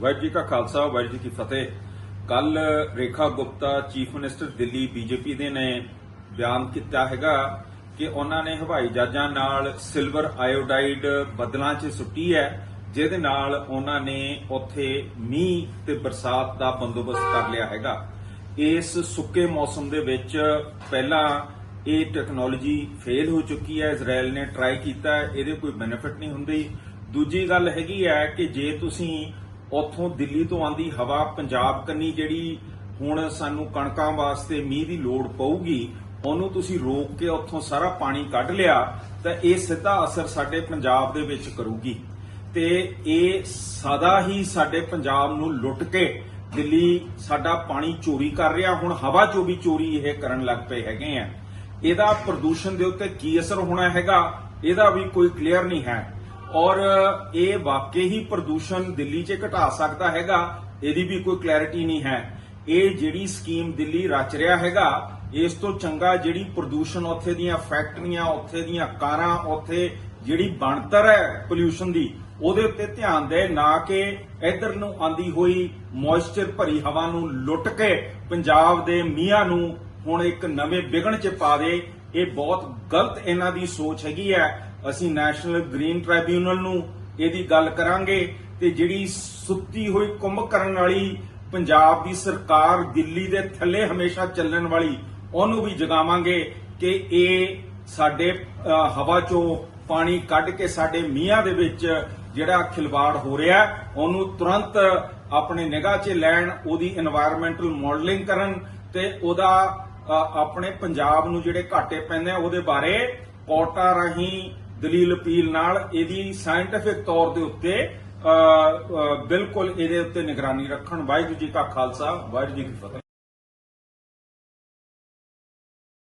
ਵਾਹਿਗੁਰੂ ਜੀ ਕਾ ਖਾਲਸਾ, ਵਾਹਿਗੁਰੂ ਜੀ ਕੀ ਫਤਿਹ। ਕੱਲ Rekha Gupta chief minister Delhi BJP ਦੇ ਨੇ ਬਿਆਨ ਕੀਤਾ ਹੈਗਾ ਕਿ ਉਹਨਾਂ ਨੇ ਹਵਾਈ ਜਹਾਜ਼ਾਂ ਨਾਲ ਸਿਲਵਰ ਆਇਓਡਾਈਡ ਬਦਲਾਂ 'ਚ ਸੁੱਟੀ ਹੈ, ਜਿਹਦੇ ਨਾਲ ਉਹਨਾਂ ਨੇ ਉੱਥੇ ਮੀਂਹ ਤੇ ਬਰਸਾਤ ਦਾ ਬੰਦੋਬਸਤ ਕਰ ਲਿਆ ਹੈਗਾ। ਇਸ ਸੁੱਕੇ ਮੌਸਮ ਦੇ ਵਿੱਚ ਪਹਿਲਾਂ ਇਹ ਟੈਕਨੋਲੋਜੀ ਫੇਲ ਹੋ ਚੁੱਕੀ ਹੈ ਇਜ਼ਰਾਈਲ ਨੇ ਟਰਾਈ ਕੀਤਾ, ਇਹਦੇ ਕੋਈ ਬੈਨੀਫਿਟ ਨਹੀਂ ਹੁੰਦੀ। ਦੂਜੀ ਗੱਲ ਹੈਗੀ ਹੈ ਕਿ ਜੇ ਤੁਸੀਂ ਉੱਥੋਂ ਦਿੱਲੀ ਤੋਂ ਆਂਦੀ ਹਵਾ ਪੰਜਾਬ ਕੰਨੀ ਜਿਹੜੀ ਹੁਣ ਸਾਨੂੰ ਕਣਕਾਂ ਵਾਸਤੇ ਮੀਂਹ ਦੀ ਲੋੜ ਪਊਗੀ, ਉਹਨੂੰ ਤੁਸੀਂ ਰੋਕ ਕੇ ਉੱਥੋਂ ਸਾਰਾ ਪਾਣੀ ਕੱਢ ਲਿਆ, ਤਾਂ ਇਹ ਸਿੱਧਾ ਅਸਰ ਸਾਡੇ ਪੰਜਾਬ ਦੇ ਵਿੱਚ ਕਰੂਗੀ। ਤੇ ਇਹ ਸਦਾ ਹੀ ਸਾਡੇ ਪੰਜਾਬ ਨੂੰ ਲੁੱਟ ਕੇ ਦਿੱਲੀ ਸਾਡਾ ਪਾਣੀ ਚੋਰੀ ਕਰ ਰਿਹਾ, ਹੁਣ ਹਵਾ ਚੋਂ ਵੀ ਚੋਰੀ ਇਹ ਕਰਨ ਲੱਗ ਪਏ ਹੈਗੇ ਆ। ਇਹਦਾ ਪ੍ਰਦੂਸ਼ਣ ਦੇ ਉੱਤੇ ਕੀ ਅਸਰ ਹੋਣਾ ਹੈਗਾ, ਇਹਦਾ ਵੀ ਕੋਈ ਕਲੀਅਰ ਨਹੀਂ ਹੈ। ਔਰ ਇਹ ਵਾਕਈ ਹੀ ਪ੍ਰਦੂਸ਼ਣ ਦਿੱਲੀ 'ਚ ਘਟਾ ਸਕਦਾ ਹੈਗਾ, ਇਹਦੀ ਵੀ ਕੋਈ ਕਲੈਰਿਟੀ ਨਹੀਂ ਹੈ। ਇਹ ਜਿਹੜੀ ਸਕੀਮ ਦਿੱਲੀ ਰਚ ਰਿਹਾ ਹੈਗਾ, ਇਸ ਤੋਂ ਚੰਗਾ ਜਿਹੜੀ ਪ੍ਰਦੂਸ਼ਣ ਉੱਥੇ ਦੀਆਂ ਫੈਕਟਰੀਆਂ ਉੱਥੇ ਦੀਆਂ ਕਾਰਾਂ, ਉੱਥੇ ਜਿਹੜੀ ਬਣਤਰ ਹੈ ਪੋਲਿਊਸ਼ਨ ਦੀ, ਉਹਦੇ ਉੱਤੇ ਧਿਆਨ ਦੇ, ਨਾ ਕਿ ਇਧਰ ਨੂੰ ਆਂਦੀ ਹੋਈ ਮੋਇਸਚਰ ਭਰੀ ਹਵਾ ਨੂੰ ਲੁੱਟ ਕੇ ਪੰਜਾਬ ਦੇ ਮੀਆਂ ਨੂੰ ਹੁਣ ਇੱਕ ਨਵੇਂ ਵਿਗਣ ਚ ਪਾ ਦੇ ਇਹ ਬਹੁਤ ਗਲਤ ਇਹਨਾਂ ਦੀ ਸੋਚ ਹੈਗੀ ਹੈ। ਅਸੀਂ ਨੈਸ਼ਨਲ ਗ੍ਰੀਨ ਟ੍ਰਾਈਬਿਊਨਲ ਨੂੰ ਇਹਦੀ ਗੱਲ ਕਰਾਂਗੇ ਤੇ ਜਿਹੜੀ ਸੁੱਤੀ ਹੋਈ ਕੁੰਭ ਕਰਨ ਵਾਲੀ ਪੰਜਾਬ ਦੀ ਸਰਕਾਰ ਦਿੱਲੀ ਦੇ ਥੱਲੇ ਹਮੇਸ਼ਾ ਚੱਲਣ ਵਾਲੀ, ਉਹਨੂੰ ਵੀ ਜਗਾਵਾਂਗੇ ਕਿ ਇਹ ਸਾਡੇ ਹਵਾ ਚੋਂ ਪਾਣੀ ਕੱਢ ਕੇ ਸਾਡੇ ਮੀਆਂ ਦੇ ਵਿੱਚ ਜਿਹੜਾ ਖਿਲਵਾੜ ਹੋ ਰਿਹਾ, ਉਹਨੂੰ ਤੁਰੰਤ ਆਪਣੇ ਨਿਗਾਹ 'ਚ ਲੈਣ, ਉਹਦੀ এনवायरमेंटਲ ਮਾਡਲਿੰਗ ਕਰਨ ਤੇ ਉਹਦਾ ਆਪਣੇ ਪੰਜਾਬ ਨੂੰ ਜਿਹੜੇ ਘਾਟੇ ਪੈਂਦੇ ਆ, ਉਹਦੇ ਬਾਰੇ ਕੋਟਾ ਰਾਹੀਂ ਦਲੀਲ ਅਪੀਲ ਨਾਲ ਇਹਦੀ ਸਾਇੰਟਿਫਿਕ ਤੌਰ ਦੇ ਉੱਤੇ ਬਿਲਕੁਲ ਇਹਦੇ ਉੱਤੇ ਨਿਗਰਾਨੀ ਰੱਖਣ। ਵਾਹਿਗੁਰੂ ਜੀ ਕਾ ਖਾਲਸਾ, ਵਾਹਿਗੁਰੂ ਜੀ ਕੀ ਫਤਿਹ।